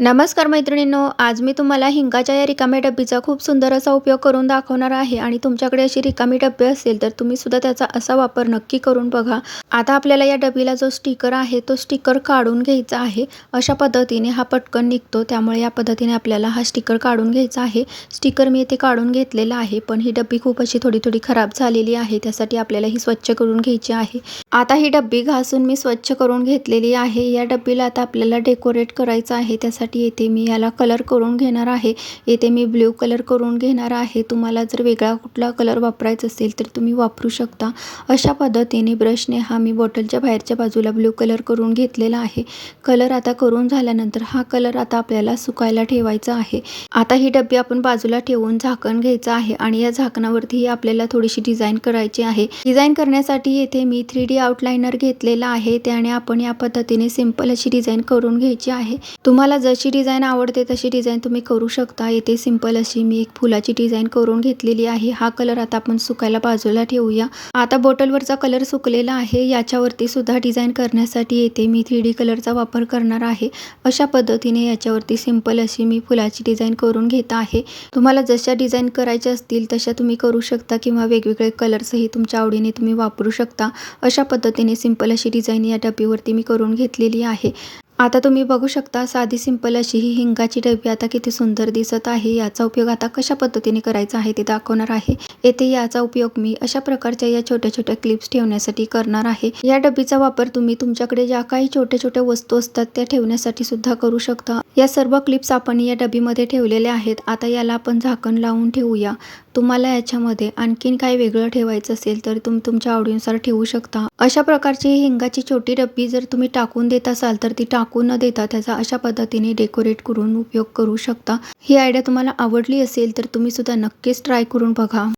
नमस्कार मैत्रिणींनो आज मी तुम्हाला हिंगाच्या या रिकाम्या डब्बीचा खूप सुंदर असा उपयोग करून दाखवणार आहे आणि तुमच्याकडे अशी रिकामी डब्बे असेल तर तुम्ही सुद्धा त्याचा असा वापर नक्की करून बघा. आता आपल्याला या डबीला जो स्टिकर आहे तो स्टिकर काढून घ्यायचा आहे. अशा पद्धतीने हा पटकन निघतो त्यामुळे या पद्धतीने आपल्याला हा स्टिकर काढून घ्यायचा आहे. स्टिकर मी इथे काढून घेतलेला आहे पण ही डब्बी खूप अशी थोडी थोडी खराब झालेली आहे त्यासाठी आपल्याला ही स्वच्छ करून घ्यायची आहे. आता ही डब्बी घासून मी स्वच्छ करून घेतलेली आहे. या डब्बीला आता आपल्याला डेकोरेट करायचं आहे त्यासाठी येथे मी याला कलर करून घेणार आहे. येथे मी ब्ल्यू कलर करून घेणार आहे. तुम्हाला जर वेगळा कुठला कलर वापरायचा असेल तर तुम्ही वापरू शकता. अशा पद्धतीने ब्रशने हा मी बॉटलच्या बाहेरच्या बाजूला ब्ल्यू कलर करून घेतलेला आहे. कलर आता करून झाल्यानंतर हा कलर आता आपल्याला सुकायला ठेवायचा आहे. आता ही डब्बी आपण बाजूला ठेवून झाकण घ्यायचं आहे आणि या झाकणावरती आपल्याला थोडीशी डिझाईन करायची आहे. डिझाईन करण्यासाठी येथे मी थ्री डी आउटलाइनर घेतलेला आहे. त्याने आपण या पद्धतीने सिंपल अशी डिझाईन करून घ्यायची आहे. तुम्हाला जशी जशी डिझाईन आवडते तशी डिझाईन तुम्ही करू शकता. येथे सिंपल अशी मी एक फुलाची डिझाईन करून घेतलेली आहे. हा कलर आता आपण सुकायला बाजूला ठेवूया. आता बॉटलवरचा कलर सुकलेला आहे. याच्यावरती सुद्धा डिझाईन करण्यासाठी येथे मी थ्री डी कलरचा वापर करणार आहे. अशा पद्धतीने याच्यावरती सिंपल अशी मी फुलाची डिझाईन करून घेत आहे. तुम्हाला जशा डिझाईन करायच्या असतील तशा तुम्ही करू शकता किंवा वेगवेगळे कलर्सही तुमच्या आवडीने तुम्ही वापरू शकता. अशा पद्धतीने सिंपल अशी डिझाईन या डब्बीवरती मी करून घेतलेली आहे. आता तुम्ही बघू शकता साधी सिंपल अशी ही हिंगाची डबी आता किती सुंदर दिसत आहे. याचा उपयोग आता कशा पद्धतीने करायचा आहे ते दाखवणार आहे. येथे याचा उपयोग मी अशा प्रकारच्या या छोट्या छोट्या क्लिप्स ठेवण्यासाठी करणार आहे. या डबीचा वापर तुम्ही तुमच्याकडे ज्या काही छोट्या छोट्या वस्तू असतात त्या ठेवण्यासाठी सुद्धा करू शकता. या सर्व क्लिप्स आपण या डबीमध्ये ठेवलेल्या आहेत. आता याला आपण झाकण लावून ठेवूया. तुम्हाला याच्यामध्ये आणखीन काही वेगळं ठेवायचं असेल तर तुम्ही तुमच्या आवडीनुसार ठेवू शकता. अशा प्रकारची हिंगाची छोटी डब्बी जर तुम्ही टाकून देत असाल तर ती टाक टाकू न देता त्याचा अशा पद्धतीने डेकोरेट करून उपयोग करू शकता. ही आयडिया तुम्हाला आवडली असेल तर तुम्ही सुद्धा नक्कीच ट्राय करून बघा.